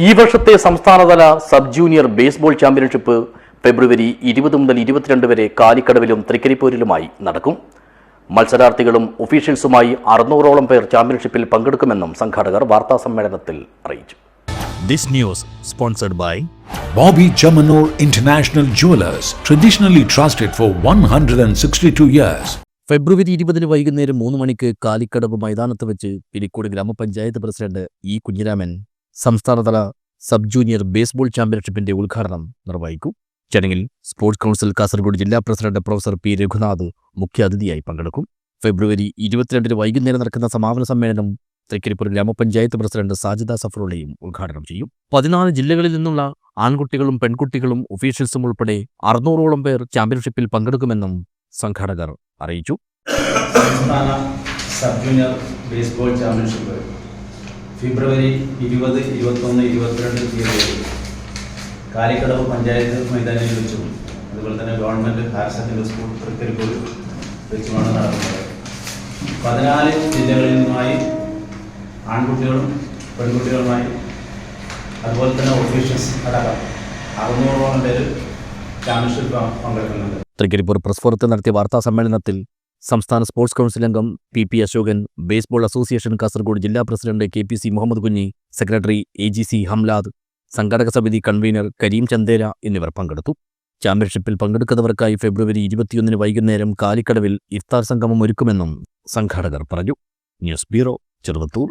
ഈ വർഷത്തെ സംസ്ഥാനതല സബ് ജൂനിയർ ബേസ്ബോൾ ചാമ്പ്യൻഷിപ്പ് ഫെബ്രുവരി ഇരുപത് മുതൽ ഇരുപത്തിരണ്ട് വരെ കാലിക്കടവിലും തൃക്കരിപ്പൂരിലുമായി നടക്കും മത്സരാർത്ഥികളും ഒഫീഷ്യൽസുമായി അറുന്നൂറോളം പേർ ചാമ്പ്യൻഷിപ്പിൽ പങ്കെടുക്കുമെന്നും സംഘാടകർ വാർത്താ സമ്മേളനത്തിൽ അറിയിച്ചു This news sponsored by Bobby Chamanur International Jewelers, traditionally trusted for 162 years. ഫെബ്രുവരി ഇരുപതിന് വൈകുന്നേരം മൂന്ന് മണിക്ക് കാലിക്കടവ് മൈതാനത്ത് വെച്ച് പിലിക്കോട് ഗ്രാമപഞ്ചായത്ത് പ്രസിഡന്റ് ഇ കുഞ്ഞിരാമൻ സംസ്ഥാനതല സബ് ജൂനിയർ ബേസ്ബോൾ ചാമ്പ്യൻഷിപ്പിന്റെ ഉദ്ഘാടനം നിർവഹിക്കും. ചടങ്ങിൽ സ്പോർട്സ് കൗൺസിൽ കാസർഗോഡ് ജില്ലാ പ്രസിഡന്റ് പ്രൊഫസർ പി രഘുനാഥ് മുഖ്യാതിഥിയായി പങ്കെടുക്കും. ഫെബ്രുവരി ഇരുപത്തിരണ്ടിന് വൈകുന്നേരം നടക്കുന്ന സമാപന സമ്മേളനം തൃക്കരിപ്പൂർ ഗ്രാമപഞ്ചായത്ത് പ്രസിഡന്റ് സാജിദ സഫറുള്ളയും ഉദ്ഘാടനം ചെയ്യും. പതിനാല് ജില്ലകളിൽ നിന്നുള്ള ആൺകുട്ടികളും പെൺകുട്ടികളും ഒഫീഷ്യൽസും ഉൾപ്പെടെ അറുന്നൂറോളം പേർ ചാമ്പ്യൻഷിപ്പിൽ പങ്കെടുക്കുമെന്നും സംഘാടകർ അറിയിച്ചു. സംസ്ഥാന സബ് ജൂനിയർ ബേസ്ബോൾ ചാമ്പ്യൻഷിപ്പ് ഫെബ്രുവരി ഇരുപത് ഇരുപത്തൊന്ന് ഇരുപത്തിരണ്ട് തീയതികളിൽ കാലിക്കടവ് പഞ്ചായത്ത് മൈതാനിയിൽ വെച്ചും. അതുപോലെ തന്നെ government higher secondary school Thrikaripur വെച്ചുമാണ് നടക്കുന്നത് പതിനാല് ജില്ലകളിൽ നിന്നുമായി ആൺകുട്ടികളും പെൺകുട്ടികളുമായി അതുപോലെ തന്നെ ഒഫീഷ്യൽസ് അടക്കം അറുന്നൂറോളം പേര് ചാമ്പ്യൻഷിപ്പ് പങ്കെടുക്കുന്നുണ്ട്. തൃക്കരിപ്പൂർ പ്രസ് ഫോറത്ത് നടത്തിയ വാർത്താ സമ്മേളനത്തിൽ സംസ്ഥാന സ്പോർട്സ് കൗൺസിൽ അംഗം P P Ashokan baseball association Kasaragod ജില്ലാ president K P C Muhammad Kunhi secretary A G C Hamlad സംഘാടക സമിതി കൺവീനർ കരീം ചന്ദേര എന്നിവർ പങ്കെടുത്തു. ചാമ്പ്യൻഷിപ്പിൽ പങ്കെടുക്കുന്നവർക്കായി ഫെബ്രുവരി ഇരുപത്തിയൊന്നിന് വൈകുന്നേരം കാലിക്കടവിൽ ഇഫ്താർ സംഗമം ഒരുക്കുമെന്നും സംഘാടകർ പറഞ്ഞു. News bureau Cheruvathur.